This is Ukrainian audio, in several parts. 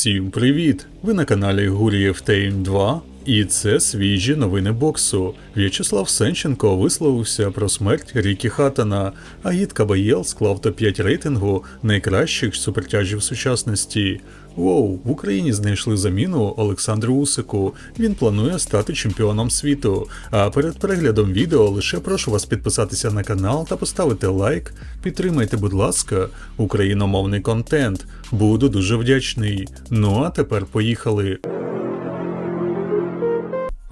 Всім привіт! Ви на каналі Гурієв Тейм 2, і це свіжі новини боксу. В'ячеслав Сенченко висловився про смерть Рікі Хатана, а гід Кабаєл склав топ-5 рейтингу найкращих супертяжів сучасності. Воу, в Україні знайшли заміну Олександру Усику. Він планує стати чемпіоном світу. А перед переглядом відео лише прошу вас підписатися на канал та поставити лайк. Підтримайте, будь ласка, україномовний контент. Буду дуже вдячний. Ну а тепер поїхали.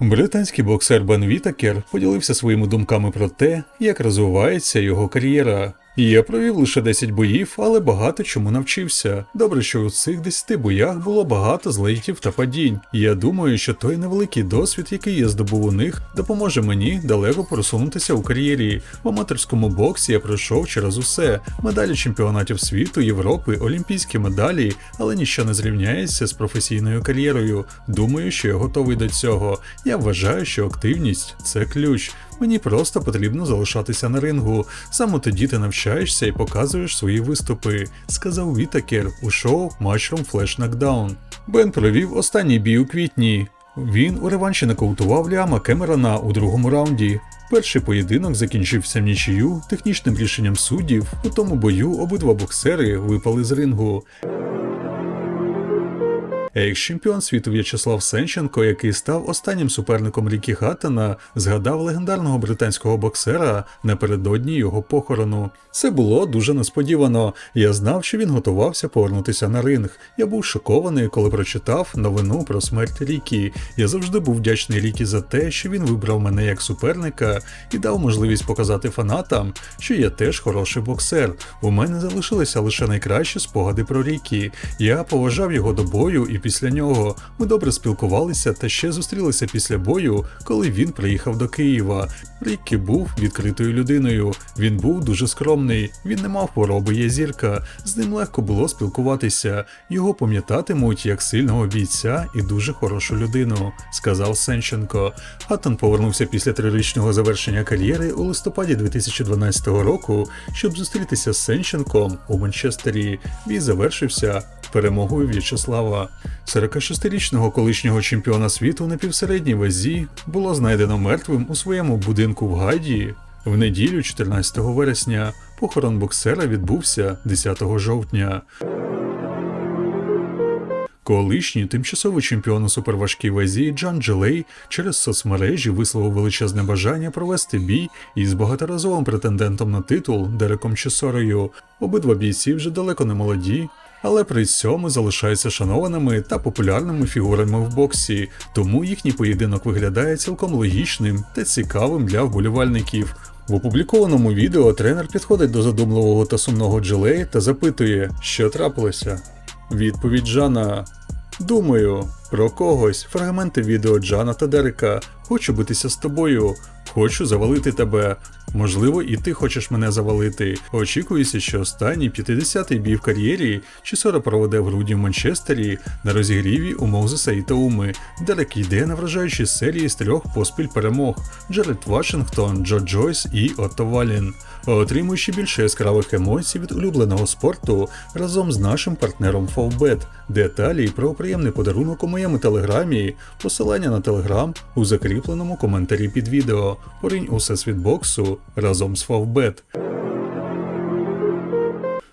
Британський боксер Бен Вітакер поділився своїми думками про те, як розвивається його кар'єра. Я провів лише 10 боїв, але багато чому навчився. Добре, що у цих 10 боях було багато злетів та падінь. Я думаю, що той невеликий досвід, який я здобув у них, допоможе мені далеко просунутися у кар'єрі. В аматорському боксі я пройшов через усе: медалі чемпіонатів світу, Європи, олімпійські медалі, але ніщо не зрівняється з професійною кар'єрою. Думаю, що я готовий до цього. Я вважаю, що активність це ключ. Мені просто потрібно залишатися на рингу. Саме тоді ти навчаєшся і показуєш свої виступи, сказав Вітакер у шоу Mushroom Flash Knockdown. Бен провів останній бій у квітні. Він у реванші нокаутував Ліама Кемерона у другому раунді. Перший поєдинок закінчився в нічию технічним рішенням суддів. У тому бою обидва боксери випали з рингу. Екс-чемпіон світу В'ячеслав Сенченко, який став останнім суперником Рікі Хаттена, згадав легендарного британського боксера напередодні його похорону. Це було дуже несподівано. Я знав, що він готувався повернутися на ринг. Я був шокований, коли прочитав новину про смерть Рікі. Я завжди був вдячний Рікі за те, що він вибрав мене як суперника і дав можливість показати фанатам, що я теж хороший боксер. У мене залишилися лише найкращі спогади про Рікі. Я поважав його до бою і після нього. Ми добре спілкувалися та ще зустрілися після бою, коли він приїхав до Києва. Ріккі був відкритою людиною. Він був дуже скромний, він не мав хвороби є зірка. З ним легко було спілкуватися. Його пам'ятатимуть як сильного бійця і дуже хорошу людину, сказав Сенченко. Хаттон повернувся після трирічного завершення кар'єри у листопаді 2012 року, щоб зустрітися з Сенченком у Манчестері. Бій завершився перемогою В'ячеслава. 46-річного колишнього чемпіона світу на півсередній вазі було знайдено мертвим у своєму будинку в Гайді. В неділю, 14 вересня, похорон боксера відбувся 10 жовтня. Колишній тимчасовий чемпіон у суперважкій вазі Джан Джелей через соцмережі висловив величезне бажання провести бій із багаторазовим претендентом на титул Дереком Чесорою. Обидва бійці вже далеко не молоді, але при цьому залишаються шанованими та популярними фігурами в боксі, тому їхній поєдинок виглядає цілком логічним та цікавим для вболівальників. В опублікованому відео тренер підходить до задумливого та сумного Джелея та запитує, що трапилося. Відповідь Джана. Думаю, про когось. Фрагменти відео Джана та Дерека. Хочу битися з тобою. Хочу завалити тебе. Можливо, і ти хочеш мене завалити. Очікується, що останній 50-й бій в кар'єрі Чісора проведе в грудні в Манчестері на розігріві у Мозеса і Тауми. Дерек йде на вражаючій серії з трьох поспіль перемог: Джеред Вашингтон, Джо Джойс і Отто Валін. Отримуючи більше яскравих емоцій від улюбленого спорту разом з нашим партнером Фовбет. Деталі про приємний подарунок у моєму телеграмі, посилання на телеграм у закріпленому коментарі під відео. Поринь у всесвіт боксу разом з Фавбет.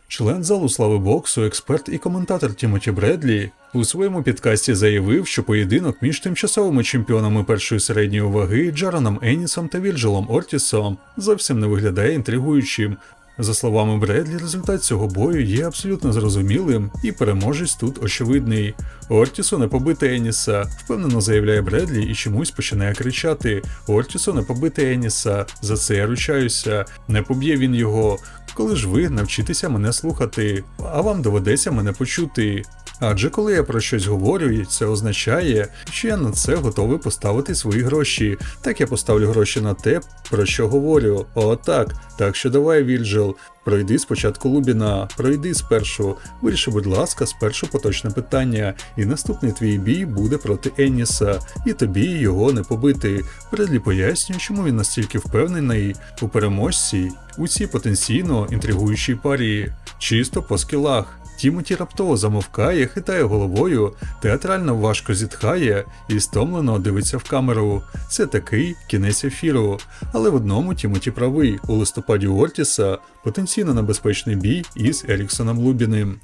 Член залу слави боксу, експерт і коментатор Тімоті Бредлі у своєму підкасті заявив, що поєдинок між тимчасовими чемпіонами першої середньої ваги Джараном Енісом та Вільджелом Ортісом зовсім не виглядає інтригуючим. За словами Бредлі, результат цього бою є абсолютно зрозумілим, і переможець тут очевидний. Ортісо не побити Еніса, впевнено заявляє Бредлі і чомусь починає кричати: Ортісо не побити Еніса, за це я ручаюся, не поб'є він його. Коли ж ви навчитеся мене слухати, а вам доведеться мене почути. Адже коли я про щось говорю, це означає, що я на це готовий поставити свої гроші. Так я поставлю гроші на те, про що говорю. О, так. Так що давай, Вільджел, пройди спочатку Лубіна, пройди спершу. Виріши, будь ласка, спершу поточне питання, і наступний твій бій буде проти Енніса, і тобі його не побити. Бредлі пояснює, чому він настільки впевнений у переможці у цій потенційно інтригуючій парі. Чисто по скілах. Тімоті раптово замовкає, хитає головою, театрально важко зітхає і стомлено дивиться в камеру. Це такий кінець ефіру. Але в одному Тімоті правий у листопаді Ортіса потенційно небезпечний бій із Еріксоном Лубіним.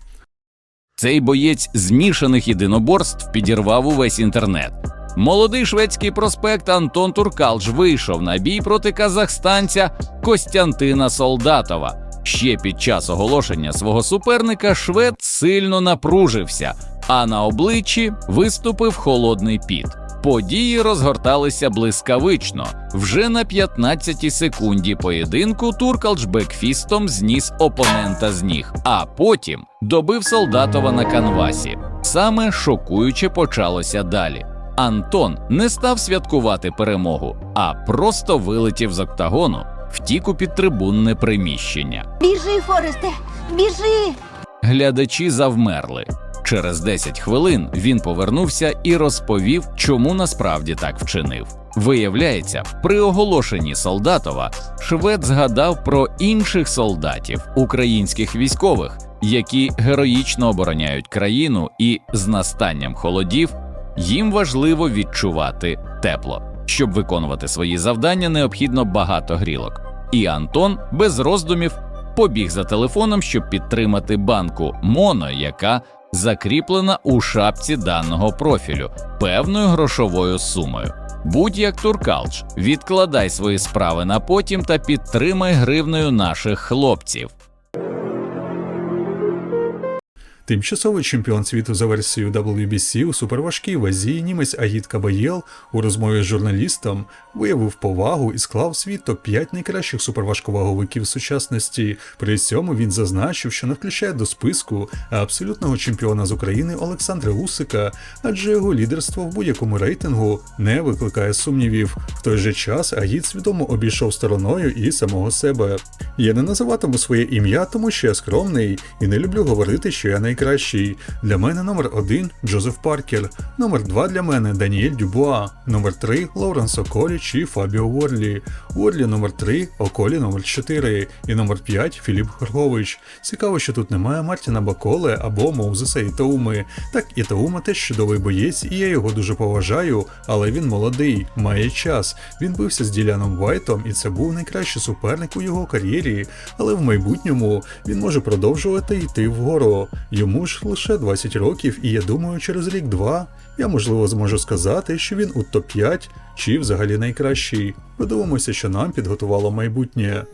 Цей боєць змішаних єдиноборств підірвав увесь інтернет. Молодий шведський проспект Антон Туркалж вийшов на бій проти казахстанця Костянтина Солдатова. Ще під час оголошення свого суперника швед сильно напружився, а на обличчі виступив холодний піт. Події розгорталися блискавично. Вже на 15-й секунді поєдинку Туркалж бекфістом зніс опонента з ніг, а потім добив Солдатова на канвасі. Саме шокуюче почалося далі. Антон не став святкувати перемогу, а просто вилетів з октагону, втік у підтрибунне приміщення. Біжи, Форесте, біжи! Глядачі завмерли. Через 10 хвилин він повернувся і розповів, чому насправді так вчинив. Виявляється, при оголошенні солдатова швед згадав про інших солдатів, українських військових, які героїчно обороняють країну, і з настанням холодів їм важливо відчувати тепло. Щоб виконувати свої завдання, необхідно багато грілок. І Антон без роздумів побіг за телефоном, щоб підтримати банку Моно, яка закріплена у шапці даного профілю певною грошовою сумою. Будь як Туркалч, відкладай свої справи на потім та підтримай гривнею наших хлопців. Тимчасовий чемпіон світу за версією WBC у суперважкій вазі німець Агіт Кабаєл у розмові з журналістом виявив повагу і склав свій топ-5 найкращих суперважковаговиків сучасності. При цьому він зазначив, що не включає до списку абсолютного чемпіона з України Олександра Усика, адже його лідерство в будь-якому рейтингу не викликає сумнівів. В той же час Агіт свідомо обійшов стороною і самого себе. Я не називатиму своє ім'я, тому що я скромний і не люблю говорити, що я найкращий. Для мене номер один Джозеф Паркер, номер два для мене Даніель Дюбуа, номер три Лоуренс Околі чи Фабіо Ворлі, Ворлі номер три, Околі номер 4 і номер 5 Філіп Хоргович. Цікаво, що тут немає Мартіна Баколе або Моузеса Ітауми. Так, Ітаума теж чудовий боєць, і я його дуже поважаю, але він молодий, має час. Він бився з Діляном Вайтом, і це був найкращий суперник у його кар'єрі, але в майбутньому він може продовжувати йти вгору. Йому ж лише 20 років, і я думаю, через рік-два я можливо зможу сказати, що він у топ-5 чи взагалі найкращий. Подивимося, що нам підготувало майбутнє.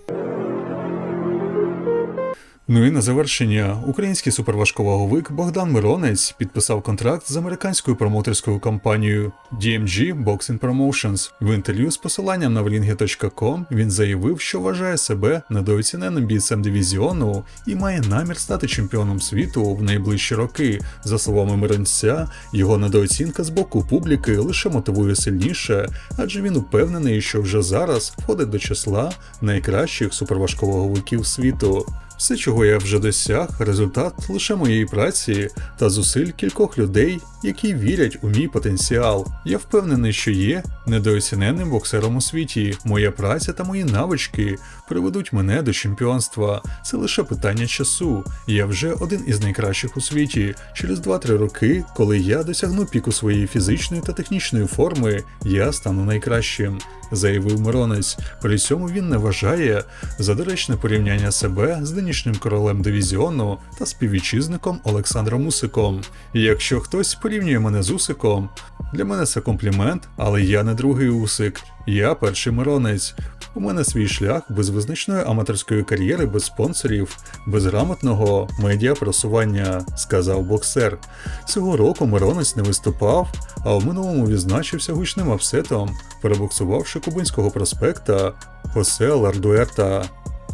Ну і на завершення, український суперважковаговик Богдан Миронець підписав контракт з американською промоутерською компанією DMG Boxing Promotions. В інтерв'ю з посиланням на врінги.com він заявив, що вважає себе недооціненим бійцем дивізіону і має намір стати чемпіоном світу в найближчі роки. За словами Миронця, його недооцінка з боку публіки лише мотивує сильніше, адже він упевнений, що вже зараз входить до числа найкращих суперважковаговиків світу. Все, чого я вже досяг, результат лише моєї праці та зусиль кількох людей, які вірять у мій потенціал. Я впевнений, що є недооціненним боксером у світі. Моя праця та мої навички приведуть мене до чемпіонства. Це лише питання часу. Я вже один із найкращих у світі. Через 2-3 роки, коли я досягну піку своєї фізичної та технічної форми, я стану найкращим. Заявив Миронець. При цьому він не вважає за доречне порівняння себе з нинішнім королем дивізіону та співвітчизником Олександром Усиком. Якщо хтось порівнює мене з Усиком, для мене це комплімент, але я не другий Усик, я перший Миронець. У мене свій шлях без визначної аматорської кар'єри, без спонсорів, без грамотного медіапросування, сказав боксер. Цього року Миронець не виступав, а в минулому відзначився гучним апсетом, перебоксувавши кубинського проспекта Хосе Лардуерта.